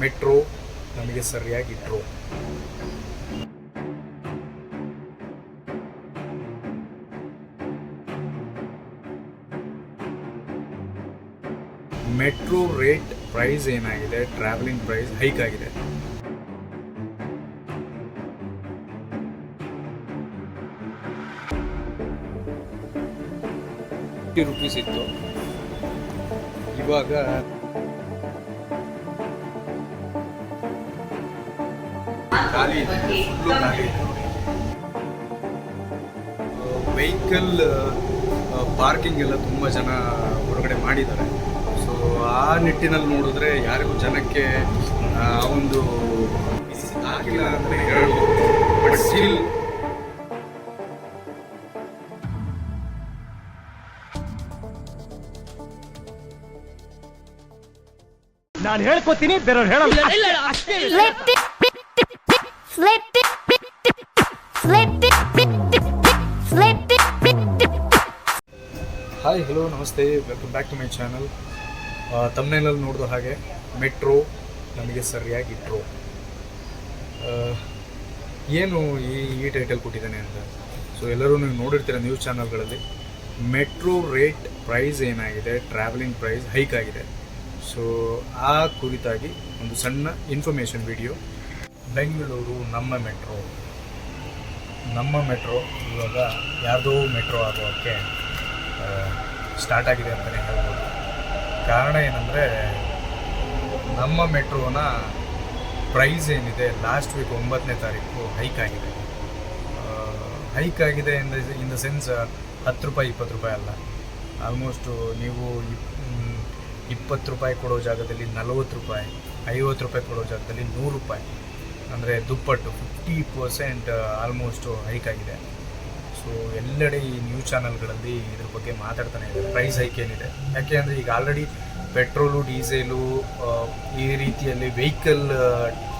Metro ನಮಗೆ ಸರಿಯಾಗಿ ಇಟ್ರೋ. ಮೆಟ್ರೋ ರೇಟ್ ಪ್ರೈಸ್ ಏನಾಗಿದೆ? ಟ್ರಾವೆಲಿಂಗ್ ಪ್ರೈಸ್ ಹೈಕ್ ಆಗಿದೆ. ರುಪೀಸ್ ಇತ್ತು. ಇವಾಗ ಖಾಲಿ ಇದೆ. ಫುಲ್ಲು ಖಾಲಿ ಇದೆ. ವೆಹಿಕಲ್ ಪಾರ್ಕಿಂಗ್ ಎಲ್ಲ ತುಂಬ ಜನ ಹೊರಗಡೆ ಮಾಡಿದ್ದಾರೆ. ಸೊ ಆ ನಿಟ್ಟಿನಲ್ಲಿ ನೋಡಿದ್ರೆ ಯಾರಿಗೂ ಜನಕ್ಕೆ ಆ ಒಂದು ಆಗಿಲ್ಲ ಅಂತ ಹೇಳ್ಬೋದು. ಬಟ್ ಸ್ಟಿಲ್ ನಾನು ಹೇಳ್ಕೊತೀನಿ ಬೇರೆಯವ್ರು ಹೇಳಲ್ಲ. Flipped flipped it, slip it, flipped it, hi hello ನಮಸ್ತೆ. Welcome back to my channel ತಮ್ಮನೇಲಲ್ಲಿ ನೋಡಿದ ಹಾಗೆ ಮೆಟ್ರೋ ನಮಗೆ ಸರಿಯಾಗಿ ಇಟ್ರೋ ಏನು ಈ ಈ ಟೈಟಲ್ ಕೊಟ್ಟಿದ್ದಾನೆ ಅಂತ? ಸೊ ಎಲ್ಲರೂ ನೀವು ನೋಡಿರ್ತೀರ ನ್ಯೂಸ್ ಚಾನಲ್ಗಳಲ್ಲಿ ಮೆಟ್ರೋ ರೇಟ್ ಪ್ರೈಸ್ ಏನಾಗಿದೆ ಟ್ರಾವೆಲಿಂಗ್ ಪ್ರೈಸ್ ಹೈಕ್ ಆಗಿದೆ. ಸೊ ಆ ಕುರಿತಾಗಿ ಒಂದು ಸಣ್ಣ ಇನ್ಫಾರ್ಮೇಷನ್ ವಿಡಿಯೋ ಬೆಂಗಳೂರು ನಮ್ಮ ಮೆಟ್ರೋ. ನಮ್ಮ ಮೆಟ್ರೋ ಇವಾಗ ಯಾವುದೋ ಮೆಟ್ರೋ ಆಗೋಕ್ಕೆ ಸ್ಟಾರ್ಟ್ ಆಗಿದೆ ಅಂತಲೇ ಹೇಳ್ಬೋದು. ಕಾರಣ ಏನಂದರೆ, ನಮ್ಮ ಮೆಟ್ರೋನ ಪ್ರೈಸ್ ಏನಿದೆ ಲಾಸ್ಟ್ ವೀಕ್ ಒಂಬತ್ತನೇ ತಾರೀಕು ಹೈಕ್ ಆಗಿದೆ. ಹೈಕ್ ಆಗಿದೆ in the in the sense ಹತ್ತು ರೂಪಾಯಿ, ಇಪ್ಪತ್ತು ರೂಪಾಯಿ ಅಲ್ಲ. ಆಲ್ಮೋಸ್ಟು ನೀವು ಇಪ್ಪತ್ತು ರೂಪಾಯಿ ಕೊಡೋ ಜಾಗದಲ್ಲಿ ನಲವತ್ತು ರೂಪಾಯಿ, ಐವತ್ತು ರೂಪಾಯಿ ಕೊಡೋ ಜಾಗದಲ್ಲಿ ನೂರು ರೂಪಾಯಿ. ಅಂದರೆ ದುಪ್ಪಟ್ಟು ಫಿಫ್ಟಿ ಪರ್ಸೆಂಟ್ ಆಲ್ಮೋಸ್ಟು ಹೈಕ್ ಆಗಿದೆ. ಸೊ ಎಲ್ಲೆಡೆ ಈ ನ್ಯೂಸ್ ಚಾನಲ್ಗಳಲ್ಲಿ ಇದ್ರ ಬಗ್ಗೆ ಮಾತಾಡ್ತಾನೆ ಇದ್ದಾರೆ. ಪ್ರೈಸ್ ಹೈಕ್ ಏನಿದೆ? ಯಾಕೆ ಅಂದರೆ ಈಗ ಆಲ್ರೆಡಿ ಪೆಟ್ರೋಲು ಡೀಸೆಲು ಈ ರೀತಿಯಲ್ಲಿ ವೆಹಿಕಲ್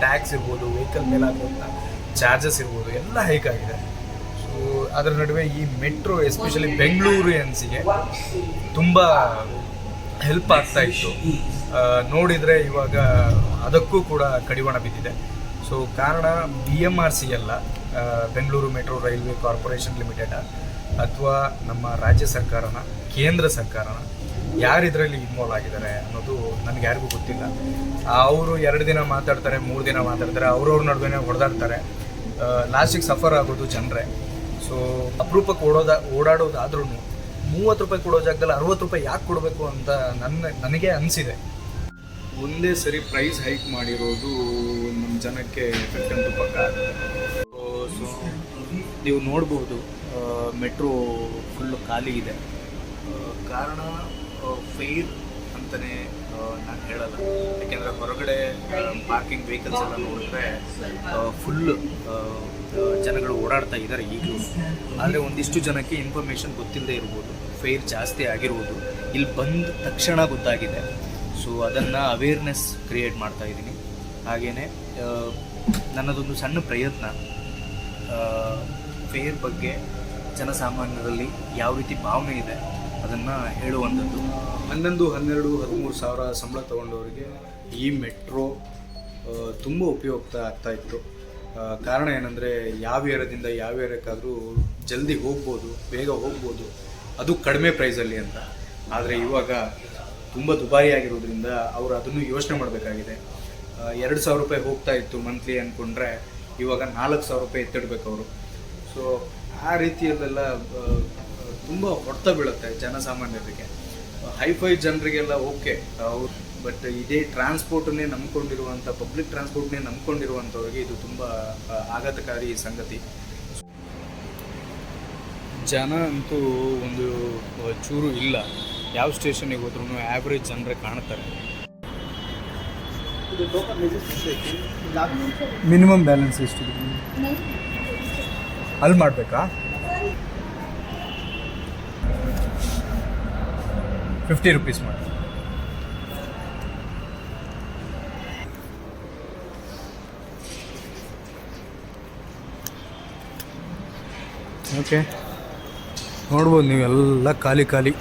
ಟ್ಯಾಕ್ಸ್ ಇರ್ಬೋದು ವೆಹಿಕಲ್ ಮೇಲಾಗುವಂಥ ಚಾರ್ಜಸ್ ಇರ್ಬೋದು, ಎಲ್ಲ ಹೈಕ್ ಆಗಿದೆ. ಸೊ ಅದರ ನಡುವೆ ಈ ಮೆಟ್ರೋ ಎಸ್ಪೆಷಲಿ ಬೆಂಗಳೂರು ಎನ್ಸಿಗೆ ತುಂಬ ಹೆಲ್ಪ್ ಆಗ್ತಾ ಇತ್ತು. ನೋಡಿದರೆ ಇವಾಗ ಅದಕ್ಕೂ ಕೂಡ ಕಡಿವಾಣ ಬಿದ್ದಿದೆ. ಸೊ ಕಾರಣ ಬಿ ಎಂ ಆರ್ ಸಿ ಅಲ್ಲ Bengaluru metro railway corporation limited ಅಥವಾ ನಮ್ಮ ರಾಜ್ಯ ಸರ್ಕಾರನ, ಕೇಂದ್ರ ಸರ್ಕಾರನ, ಯಾರು ಇದರಲ್ಲಿ ಇನ್ವಾಲ್ವ್ ಆಗಿದ್ದಾರೆ ಅನ್ನೋದು ನನಗೆ ಯಾರಿಗೂ ಗೊತ್ತಿಲ್ಲ. ಅವರು ಎರಡು ದಿನ ಮಾತಾಡ್ತಾರೆ, ಮೂರು ದಿನ ಮಾತಾಡ್ತಾರೆ, ಅವ್ರವ್ರ ನಡುವೆ ಹೊಡೆದಾಡ್ತಾರೆ. ಲಾಸ್ಟಿಗೆ ಸಫರ್ ಆಗೋದು ಜನರೇ. ಸೊ ಅಪರೂಪಕ್ಕೆ ಓಡೋದ ಓಡಾಡೋದಾದ್ರೂ ಮೂವತ್ತು ರೂಪಾಯಿ ಕೊಡೋ ಜಾಗದಲ್ಲಿ ಅರವತ್ತು ರೂಪಾಯಿ ಯಾಕೆ ಕೊಡಬೇಕು ಅಂತ ನನ್ನ, ನನಗೆ ಅನಿಸಿದೆ. ಒಂದೇ ಸರಿ ಪ್ರೈಸ್ ಹೈಕ್ ಮಾಡಿರೋದು ನಮ್ಮ ಜನಕ್ಕೆ ಎಫೆಕ್ಟ್ ಅಂತೂ ಪಕ್ಕ ಸೊ ನೀವು ನೋಡ್ಬೋದು ಮೆಟ್ರೋ ಫುಲ್ಲು ಖಾಲಿ ಇದೆ. ಕಾರಣ ಫೇರ್ ಅಂತಲೇ ನಾನು ಹೇಳಲ್ಲ. ಯಾಕೆಂದರೆ ಹೊರಗಡೆ ಪಾರ್ಕಿಂಗ್ ವೆಹಿಕಲ್ಸ್ ಎಲ್ಲ ನೋಡಿದ್ರೆ ಫುಲ್ ಜನಗಳು ಓಡಾಡ್ತಾ ಇದ್ದಾರೆ ಈಗಲೂ. ಆದರೆ ಒಂದಿಷ್ಟು ಜನಕ್ಕೆ ಇನ್ಫಾರ್ಮೇಷನ್ ಗೊತ್ತಿಲ್ಲದೆ ಇರ್ಬೋದು. ಫೇರ್ ಜಾಸ್ತಿ ಆಗಿರ್ಬೋದು. ಇಲ್ಲಿ ಬಂದ ತಕ್ಷಣ ಗೊತ್ತಾಗಿದೆ. ಸೊ ಅದನ್ನು ಅವೇರ್ನೆಸ್ ಕ್ರಿಯೇಟ್ ಮಾಡ್ತಾ ಇದ್ದೀನಿ. ಹಾಗೆಯೇ ನನ್ನದೊಂದು ಸಣ್ಣ ಪ್ರಯತ್ನ ಫೇರ್ ಬಗ್ಗೆ ಜನಸಾಮಾನ್ಯರಲ್ಲಿ ಯಾವ ರೀತಿ ಭಾವನೆ ಇದೆ, ಅದನ್ನು ಹೇಳುವಂಥದ್ದು. ಹನ್ನೊಂದು, ಹನ್ನೆರಡು, ಹದಿಮೂರು ಸಾವಿರ ಸಂಬಳ ತಗೊಂಡವರಿಗೆ ಈ ಮೆಟ್ರೋ ತುಂಬ ಉಪಯುಕ್ತ ಆಗ್ತಾ ಇತ್ತು. ಕಾರಣ ಏನಂದರೆ, ಯಾವ ಏರಿಯಾದಿಂದ ಯಾವ ಏರಿಯಾಕ್ಕಾದರೂ ಜಲ್ದಿ ಹೋಗ್ಬೋದು, ಬೇಗ ಹೋಗ್ಬೋದು, ಅದು ಕಡಿಮೆ ಪ್ರೈಸಲ್ಲಿ ಅಂತ. ಆದರೆ ಇವಾಗ ತುಂಬ ದುಬಾರಿ ಆಗಿರೋದ್ರಿಂದ ಅವರು ಅದನ್ನು ಯೋಚನೆ ಮಾಡಬೇಕಾಗಿದೆ. ಎರಡು ಸಾವಿರ ರೂಪಾಯಿ ಹೋಗ್ತಾ ಇತ್ತು ಮಂತ್ಲಿ ಅಂದ್ಕೊಂಡ್ರೆ ಇವಾಗ ನಾಲ್ಕು ಸಾವಿರ ರೂಪಾಯಿ ಎತ್ತಿಡ್ಬೇಕು ಅವರು. ಸೊ ಆ ರೀತಿಯಲ್ಲೆಲ್ಲ ತುಂಬ ಹೊಡೆತ ಬೀಳುತ್ತೆ ಜನಸಾಮಾನ್ಯರಿಗೆ. ಹೈಫೈ ಜನರಿಗೆಲ್ಲ ಓಕೆ ಅವ್ರು ಬಟ್ ಇದೇ ಟ್ರಾನ್ಸ್ಪೋರ್ಟನ್ನೇ ನಂಬಿಕೊಂಡಿರುವಂಥ ಪಬ್ಲಿಕ್ ಟ್ರಾನ್ಸ್ಪೋರ್ಟ್ನೇ ನಂಬಿಕೊಂಡಿರುವಂಥವ್ರಿಗೆ ಇದು ತುಂಬ ಆಘಾತಕಾರಿ ಸಂಗತಿ. ಜನ ಅಂತೂ ಒಂದು ಚೂರು ಇಲ್ಲ. ಯಾವ ಸ್ಟೇಷನಿಗೆ ಹೋದ್ರೂ ಆ್ಯಾವ್ರೇಜ್ ಜನರೇ ಕಾಣ್ತಾರೆ. ಮಿನಿಮಮ್ ಬ್ಯಾಲೆನ್ಸ್ ಎಷ್ಟು ಅಲ್ಲಿ ಮಾಡಬೇಕಾ? ಫಿಫ್ಟಿ ರುಪೀಸ್ ಮಾಡಿ. ಓಕೆ ನೋಡ್ಬೋದು ನೀವೆಲ್ಲ ಖಾಲಿ ಖಾಲಿ.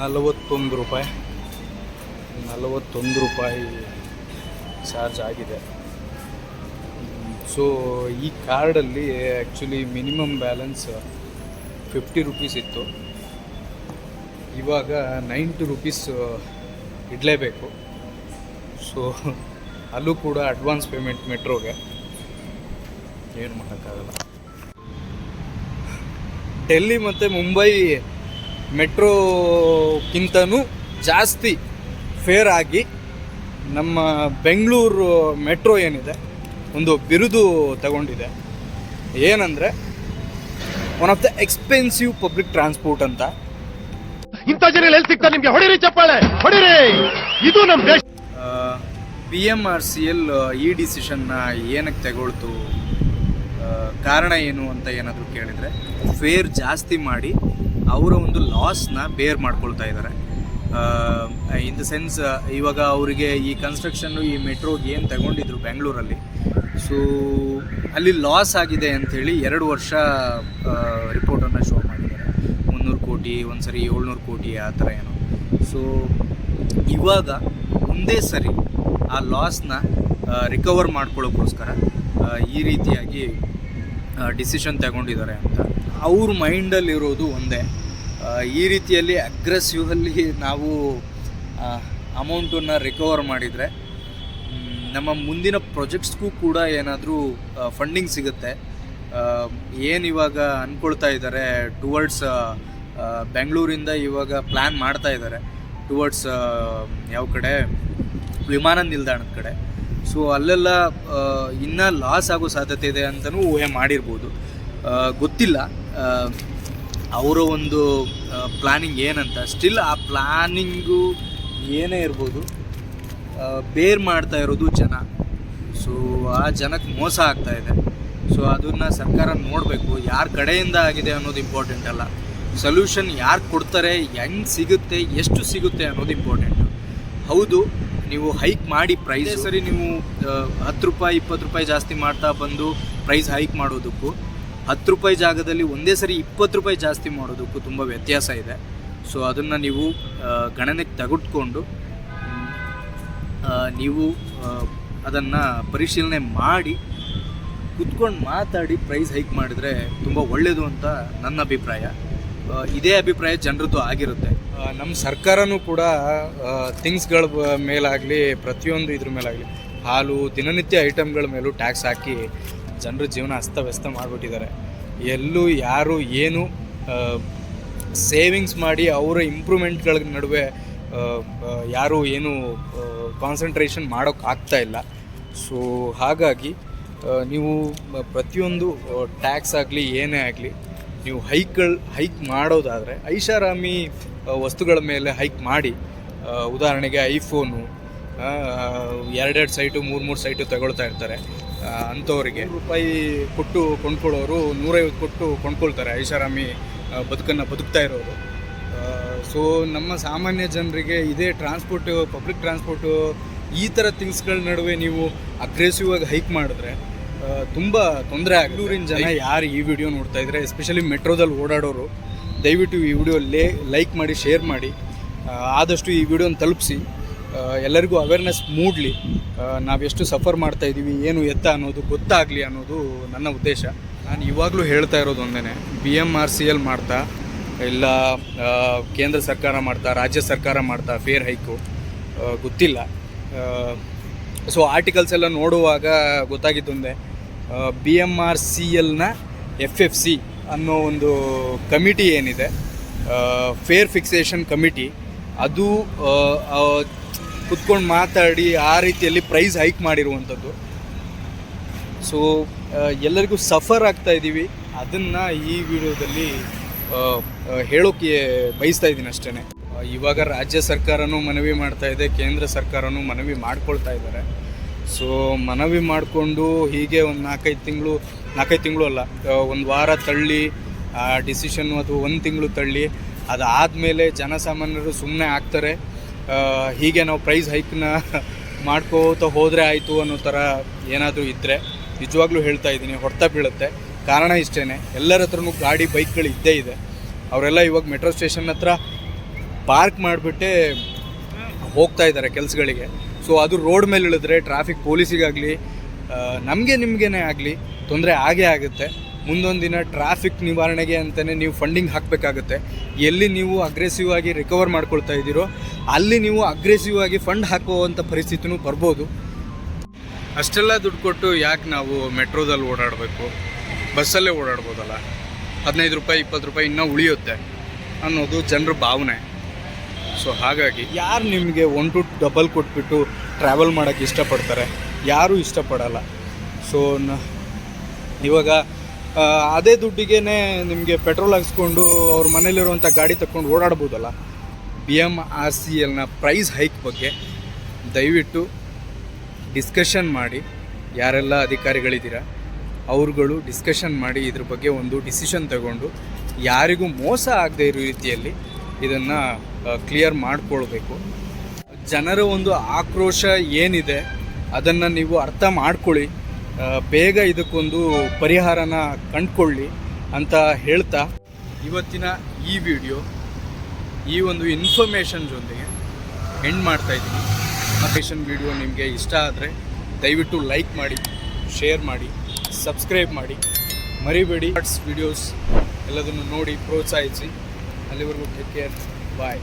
ನಲವತ್ತೊಂದು ರೂಪಾಯಿ. ನಲವತ್ತೊಂದು ರೂಪಾಯಿ ಚಾರ್ಜ್ ಆಗಿದೆ. ಸೊ ಈ ಕಾರ್ಡಲ್ಲಿ actually minimum balance fifty rupees ಇತ್ತು. ಇವಾಗ ನೈಂಟಿ ರುಪೀಸ್ ಇಡಲೇಬೇಕು. ಸೊ ಅಲ್ಲೂ ಕೂಡ ಅಡ್ವಾನ್ಸ್ ಪೇಮೆಂಟ್ ಮೆಟ್ರೋಗೆ. ಏನು ಮಾಡೋಕ್ಕಾಗಲ್ಲ. ಡೆಲ್ಲಿ ಮತ್ತು ಮುಂಬೈ ಮೆಟ್ರೋಕ್ಕಿಂತನೂ ಜಾಸ್ತಿ ಫೇರ್ ಆಗಿ ನಮ್ಮ ಬೆಂಗಳೂರು ಮೆಟ್ರೋ ಏನಿದೆ ಒಂದು ಬಿರುದು ತಗೊಂಡಿದೆ. ಏನಂದರೆ one of the expensive public transport ಅಂತ. ಇಂಥ ಜನ ಎಲ್ಲಿ ಸಿಗ್ತಾರೆ ನಿಮಗೆ? ಹೊಡಿರಿ ಚಪ್ಪಾಳೆ ಹೊಡಿರಿ! ಇದು ನಮ್ಮ ದೇಶ. P M R C L ಈ ಡಿಸಿಷನ್ನ ಏನಕ್ಕೆ ತಗೊಳ್ತು? ಕಾರಣ ಏನು ಅಂತ ಏನಾದರೂ ಕೇಳಿದರೆ ಫೇರ್ ಜಾಸ್ತಿ ಮಾಡಿ ಅವರ ಒಂದು ಲಾಸ್ನ ಬೇರ್ ಮಾಡ್ಕೊಳ್ತಾ ಇದ್ದಾರೆ. ಇನ್ ದ ಸೆನ್ಸ್ ಇವಾಗ ಅವರಿಗೆ ಈ ಕನ್ಸ್ಟ್ರಕ್ಷನ್ನು ಈ ಮೆಟ್ರೋಗೆ ಏನು ತಗೊಂಡಿದ್ರು ಬೆಂಗಳೂರಲ್ಲಿ ಸೊ ಅಲ್ಲಿ ಲಾಸ್ ಆಗಿದೆ ಅಂಥೇಳಿ ಎರಡು ವರ್ಷ ರಿಪೋರ್ಟನ್ನು ಶೋ ಮಾಡಿದ್ದಾರೆ. ಮುನ್ನೂರು ಕೋಟಿ ಒಂದು ಸರಿ ಏಳ್ನೂರು ಕೋಟಿ, ಆ ಥರ ಏನೋ. ಸೊ ಇವಾಗ ಒಂದೇ ಸರಿ ಆ ಲಾಸ್ನ ರಿಕವರ್ ಮಾಡ್ಕೊಳ್ಳೋಕ್ಕೋಸ್ಕರ ಈ ರೀತಿಯಾಗಿ ಡಿಸಿಷನ್ ತಗೊಂಡಿದ್ದಾರೆ ಅಂತ. ಅವ್ರ ಮೈಂಡಲ್ಲಿರೋದು ಒಂದೇ. ಈ ರೀತಿಯಲ್ಲಿ ಅಗ್ರೆಸಿವಲ್ಲಿ ನಾವು ಅಮೌಂಟನ್ನು ರಿಕವರ್ ಮಾಡಿದರೆ ನಮ್ಮ ಮುಂದಿನ ಪ್ರಾಜೆಕ್ಟ್ಸ್ಗೂ ಕೂಡ ಏನಾದರೂ ಫಂಡಿಂಗ್ ಸಿಗುತ್ತೆ. ಏನು ಇವಾಗ ಅಂದ್ಕೊಳ್ತಾ ಇದ್ದಾರೆ ಟುವರ್ಡ್ಸ್ ಬೆಂಗಳೂರಿಂದ ಇವಾಗ ಪ್ಲ್ಯಾನ್ ಮಾಡ್ತಾ ಇದ್ದಾರೆ ಟುವರ್ಡ್ಸ್ ಯಾವ ಕಡೆ? ವಿಮಾನ ನಿಲ್ದಾಣದ ಕಡೆ. ಸೊ ಅಲ್ಲೆಲ್ಲ ಇನ್ನೂ ಲಾಸ್ ಆಗೋ ಸಾಧ್ಯತೆ ಇದೆ ಅಂತಲೂ ಊಹೆ ಮಾಡಿರ್ಬೋದು. ಗೊತ್ತಿಲ್ಲ. ಅವರ ಒಂದು ಪ್ಲ್ಯಾನಿಂಗ್ ಏನಂತ ಸ್ಟಿಲ್ ಆ ಪ್ಲ್ಯಾನಿಂಗು ಏನೇ ಇರ್ಬೋದು ಬೇರ್ ಮಾಡ್ತಾ ಇರೋದು ಜನ. ಸೊ ಆ ಜನಕ್ಕೆ ಮೋಸ ಆಗ್ತಾ ಇದೆ. ಸೊ ಅದನ್ನು ಸರ್ಕಾರ ನೋಡಬೇಕು, ಯಾರ ಕಡೆಯಿಂದ ಆಗಿದೆ ಅನ್ನೋದು ಇಂಪಾರ್ಟೆಂಟ್ ಅಲ್ಲ. ಸೊಲ್ಯೂಷನ್ ಯಾರು ಕೊಡ್ತಾರೆ, ಹೆಂಗೆ ಸಿಗುತ್ತೆ, ಎಷ್ಟು ಸಿಗುತ್ತೆ ಅನ್ನೋದು ಇಂಪಾರ್ಟೆಂಟು ಹೌದು, ನೀವು ಹೈಕ್ ಮಾಡಿ ಪ್ರೈಸ್ ಸರಿ, ನೀವು ಹತ್ತು ರೂಪಾಯಿ, ಇಪ್ಪತ್ತು ರೂಪಾಯಿ ಜಾಸ್ತಿ ಮಾಡ್ತಾ ಬಂದು ಪ್ರೈಸ್ ಹೈಕ್ ಮಾಡೋದಕ್ಕೂ ಹತ್ತು ರೂಪಾಯಿ ಜಾಗದಲ್ಲಿ ಒಂದೇ ಸರಿ ಇಪ್ಪತ್ತು ರೂಪಾಯಿ ಜಾಸ್ತಿ ಮಾಡೋದಕ್ಕೂ ತುಂಬ ವ್ಯತ್ಯಾಸ ಇದೆ. ಸೊ ಅದನ್ನು ನೀವು ಗಣನೆಗೆ ತೆಗೆದುಕೊಂಡು ನೀವು ಅದನ್ನು ಪರಿಶೀಲನೆ ಮಾಡಿ, ಕುತ್ಕೊಂಡು ಮಾತಾಡಿ ಪ್ರೈಸ್ ಹೈಕ್ ಮಾಡಿದರೆ ತುಂಬ ಒಳ್ಳೆಯದು ಅಂತ ನನ್ನ ಅಭಿಪ್ರಾಯ. ಇದೇ ಅಭಿಪ್ರಾಯ ಜನರದ್ದು ಆಗಿರುತ್ತೆ. ನಮ್ಮ ಸರ್ಕಾರನೂ ಕೂಡ ಥಿಂಗ್ಸ್ಗಳ ಮೇಲಾಗಲಿ, ಪ್ರತಿಯೊಂದು ಇದ್ರ ಮೇಲಾಗಲಿ, ಹಾಲು, ದಿನನಿತ್ಯ ಐಟಮ್ಗಳ ಮೇಲೂ ಟ್ಯಾಕ್ಸ್ ಹಾಕಿ ಜನರ ಜೀವನ ಅಸ್ತವ್ಯಸ್ತ ಮಾಡಿಬಿಟ್ಟಿದ್ದಾರೆ. ಎಲ್ಲೂ ಯಾರು ಏನು ಸೇವಿಂಗ್ಸ್ ಮಾಡಿ ಅವರ ಇಂಪ್ರೂವ್ಮೆಂಟ್ಗಳ ನಡುವೆ ಯಾರು ಏನು ಕಾನ್ಸಂಟ್ರೇಷನ್ ಮಾಡೋಕ್ಕೆ ಆಗ್ತಾ ಇಲ್ಲ. ಸೊ ಹಾಗಾಗಿ ನೀವು ಪ್ರತಿಯೊಂದು ಟ್ಯಾಕ್ಸ್ ಆಗಲಿ, ಏನೇ ಆಗಲಿ, ನೀವು ಹೈಕ್ಗಳು ಹೈಕ್ ಮಾಡೋದಾದರೆ, ಐಷಾರಾಮಿ ವಸ್ತುಗಳ ಮೇಲೆ ಹೈಕ್ ಮಾಡಿ ಉದಾಹರಣೆಗೆ ಐಫೋನು ಎರಡೆರಡು ಸೈಟು ಮೂರು ಮೂರು ಸೈಟು ತಗೊಳ್ತಾ ಇರ್ತಾರೆ. ಅಂಥವ್ರಿಗೆ. ನೂರು ರೂಪಾಯಿ ಕೊಟ್ಟು ಕೊಂಡ್ಕೊಳ್ಳೋರು ನೂರೈವತ್ತು ಕೊಟ್ಟು ಕೊಂಡ್ಕೊಳ್ತಾರೆ. ಐಷಾರಾಮಿ ಬದುಕನ್ನು ಬದುಕ್ತಾ ಇರೋರು. ಸೊ ನಮ್ಮ ಸಾಮಾನ್ಯ ಜನರಿಗೆ ಇದೇ ಟ್ರಾನ್ಸ್ಪೋರ್ಟು ಪಬ್ಲಿಕ್ ಟ್ರಾನ್ಸ್ಪೋರ್ಟು ಈ ಥರ ಥಿಂಗ್ಸ್ಗಳ ನಡುವೆ ನೀವು ಅಗ್ರೆಸಿವ್ ಆಗಿ ಹೈಕ್ ಮಾಡಿದ್ರೆ ತುಂಬ ತೊಂದರೆ ಆಗ್ಲೂರಿನ ಜನ ಯಾರು ಈ ವಿಡಿಯೋ ನೋಡ್ತಾ ಇದ್ದಾರೆ ಎಸ್ಪೆಷಲಿ ಮೆಟ್ರೋದಲ್ಲಿ ಓಡಾಡೋರು ದಯವಿಟ್ಟು ಈ ವಿಡಿಯೋ ಲೇ ಲೈಕ್ ಮಾಡಿ ಶೇರ್ ಮಾಡಿ. ಆದಷ್ಟು ಈ ವಿಡಿಯೋನ ತಲುಪಿಸಿ. ಎಲ್ಲರಿಗೂ ಅವೇರ್ನೆಸ್ ಮೂಡಲಿ. ನಾವೆಷ್ಟು ಸಫರ್ ಮಾಡ್ತಾ ಇದ್ದೀವಿ ಏನು ಎತ್ತ ಅನ್ನೋದು ಗೊತ್ತಾಗಲಿ ಅನ್ನೋದು ನನ್ನ ಉದ್ದೇಶ. ನಾನು ಇವಾಗಲೂ ಹೇಳ್ತಾ ಇರೋದು ಒಂದೇ B M R C L ಮಾಡ್ತಾ, ಇಲ್ಲ ಕೇಂದ್ರ ಸರ್ಕಾರ ಮಾಡ್ತಾ, ರಾಜ್ಯ ಸರ್ಕಾರ ಮಾಡ್ತಾ ಫೇರ್ ಹೈಕು ಗೊತ್ತಿಲ್ಲ. ಸೊ ಆರ್ಟಿಕಲ್ಸ್ ಎಲ್ಲ ನೋಡುವಾಗ ಗೊತ್ತಾಗಿತ್ತೊಂದೇ ಬಿ ಎಂ ಆರ್ ಸಿ ಎಲ್ನ ಎಫ್ ಎಫ್ ಸಿ ಅನ್ನೋ ಒಂದು ಕಮಿಟಿ ಏನಿದೆ ಫೇರ್ ಫಿಕ್ಸೇಷನ್ ಕಮಿಟಿ, ಅದು ಕುತ್ಕೊಂಡು ಮಾತಾಡಿ ಆ ರೀತಿಯಲ್ಲಿ ಪ್ರೈಸ್ ಹೈಕ್ ಮಾಡಿರುವಂಥದ್ದು. ಸೊ ಎಲ್ಲರಿಗೂ ಸಫರ್ ಆಗ್ತಾ ಇದ್ದೀವಿ ಅದನ್ನು ಈ ವಿಡಿಯೋದಲ್ಲಿ ಹೇಳೋಕ್ಕೆ ಬಯಸ್ತಾ ಇದ್ದೀನಿ ಅಷ್ಟೇ ಇವಾಗ ರಾಜ್ಯ ಸರ್ಕಾರನೂ ಮನವಿ ಮಾಡ್ತಾ ಇದೆ, ಕೇಂದ್ರ ಸರ್ಕಾರನೂ ಮನವಿ ಮಾಡ್ಕೊಳ್ತಾ ಇದ್ದಾರೆ ಸೊ ಮನವಿ ಮಾಡಿಕೊಂಡು ಹೀಗೆ ಒಂದು ನಾಲ್ಕೈದು ತಿಂಗಳು ನಾಲ್ಕೈದು ತಿಂಗಳು ಅಲ್ಲ ಒಂದು ವಾರ ತಳ್ಳಿ, ಆ ಡಿಸಿಷನ್ನು ಅಥವಾ ಒಂದು ತಿಂಗಳು ತಳ್ಳಿ, ಅದಾದಮೇಲೆ ಜನಸಾಮಾನ್ಯರು ಸುಮ್ಮನೆ ಆಗ್ತಾರೆ. ಹೀಗೆ ನಾವು ಪ್ರೈಸ್ ಹೈಕ್ನ ಮಾಡ್ಕೋತ ಹೋದರೆ ಆಯಿತು ಅನ್ನೋ ಥರ ಏನಾದರೂ ಇದ್ದರೆ ನಿಜವಾಗ್ಲೂ ಹೇಳ್ತಾ ಇದ್ದೀನಿ, ಹೊಡ್ತಾ ಬೀಳುತ್ತೆ. ಕಾರಣ ಇಷ್ಟೇ ಎಲ್ಲರ ಹತ್ರನೂ ಗಾಡಿ, ಬೈಕ್ಗಳು ಇದ್ದೇ ಇದೆ. ಅವರೆಲ್ಲ ಇವಾಗ ಮೆಟ್ರೋ ಸ್ಟೇಷನ್ ಹತ್ರ ಪಾರ್ಕ್ ಮಾಡಿಬಿಟ್ಟೆ ಹೋಗ್ತಾ ಇದ್ದಾರೆ ಕೆಲಸಗಳಿಗೆ. ಸೊ ಅದು ರೋಡ್ ಮೇಲೆ ಇಳಿದ್ರೆ ಟ್ರಾಫಿಕ್ ಪೊಲೀಸಿಗಾಗಲಿ ನಮಗೆ ನಿಮಗೇನೆ ಆಗಲಿ ತೊಂದರೆ ಆಗೇ ಆಗುತ್ತೆ. ಮುಂದೊಂದು ದಿನ ಟ್ರಾಫಿಕ್ ನಿವಾರಣೆಗೆ ಅಂತಲೇ ನೀವು ಫಂಡಿಂಗ್ ಹಾಕಬೇಕಾಗುತ್ತೆ. ಎಲ್ಲಿ ನೀವು ಅಗ್ರೆಸಿವ್ ಆಗಿ ರಿಕವರ್ ಮಾಡ್ಕೊಳ್ತಾ ಇದ್ದೀರೋ, ಅಲ್ಲಿ ನೀವು ಅಗ್ರೆಸಿವ್ ಆಗಿ ಫಂಡ್ ಹಾಕುವಂಥ ಪರಿಸ್ಥಿತಿನೂ ಬರ್ಬೋದು. ಅಷ್ಟೆಲ್ಲ ದುಡ್ಡು ಕೊಟ್ಟು ಯಾಕೆ ನಾವು ಮೆಟ್ರೋದಲ್ಲಿ ಓಡಾಡಬೇಕು? ಬಸ್ಸಲ್ಲೇ ಓಡಾಡ್ಬೋದಲ್ಲ? ಹದಿನೈದು ರೂಪಾಯಿ, ಇಪ್ಪತ್ತು ರೂಪಾಯಿ ಇನ್ನೂ ಉಳಿಯುತ್ತೆ ಅನ್ನೋದು ಜನರ ಭಾವನೆ. ಸೊ ಹಾಗಾಗಿ ಯಾರು ನಿಮಗೆ ಒನ್ ಟು ಡಬಲ್ ಕೊಟ್ಬಿಟ್ಟು ಟ್ರಾವೆಲ್ ಮಾಡೋಕ್ಕೆ ಇಷ್ಟಪಡ್ತಾರೆ? ಯಾರೂ ಇಷ್ಟಪಡಲ್ಲ. ಸೊ ಇವಾಗ ಅದೇ ದುಡ್ಡಿಗೆ ನಿಮಗೆ ಪೆಟ್ರೋಲ್ ಹಾಕ್ಸ್ಕೊಂಡು ಅವ್ರ ಮನೇಲಿರುವಂಥ ಗಾಡಿ ತಗೊಂಡು ಓಡಾಡ್ಬೋದಲ್ಲ? ಬಿ ಎಂ ಆರ್ ಸಿ ಎಲ್ನ ಪ್ರೈಸ್ ಹೈಕ್ ಬಗ್ಗೆ ದಯವಿಟ್ಟು ಡಿಸ್ಕಷನ್ ಮಾಡಿ. ಯಾರೆಲ್ಲ ಅಧಿಕಾರಿಗಳಿದ್ದೀರಾ, ಅವ್ರುಗಳು ಡಿಸ್ಕಷನ್ ಮಾಡಿ ಇದ್ರ ಬಗ್ಗೆ ಒಂದು ಡಿಸಿಷನ್ ತಗೊಂಡು ಯಾರಿಗೂ ಮೋಸ ಆಗದೆ ಇರೋ ರೀತಿಯಲ್ಲಿ ಇದನ್ನು ಕ್ಲಿಯರ್ ಮಾಡಿಕೊಳ್ಬೇಕು. ಜನರ ಒಂದು ಆಕ್ರೋಶ ಏನಿದೆ, ಅದನ್ನು ನೀವು ಅರ್ಥ ಮಾಡ್ಕೊಳ್ಳಿ. ಬೇಗ ಇದಕ್ಕೊಂದು ಪರಿಹಾರನ ಕಂಡುಕೊಳ್ಳಿ ಅಂತ ಹೇಳ್ತಾ ಇವತ್ತಿನ ಈ ವಿಡಿಯೋ, ಈ ಒಂದು ಇನ್ಫಾರ್ಮೇಷನ್ ಜೊತೆಗೆ ಎಂಡ್ ಮಾಡ್ತಾ ಇದ್ದೀನಿ. ಇನ್ಫಾರ್ಮೇಷನ್ ವಿಡಿಯೋ ನಿಮಗೆ ಇಷ್ಟ ಆದರೆ ದಯವಿಟ್ಟು ಲೈಕ್ ಮಾಡಿ ಶೇರ್ ಮಾಡಿ ಸಬ್ಸ್ಕ್ರೈಬ್ ಮಾಡಿ. ಮರಿಬೇಡಿ. ಆರ್ಟ್ಸ್ ವಿಡಿಯೋಸ್ ಎಲ್ಲದನ್ನು ನೋಡಿ ಪ್ರೋತ್ಸಾಹಿಸಿ. ಅಲ್ಲಿವರೆಗೂ ಟೇಕ್ ಕೇರ್ ಬಾಯ್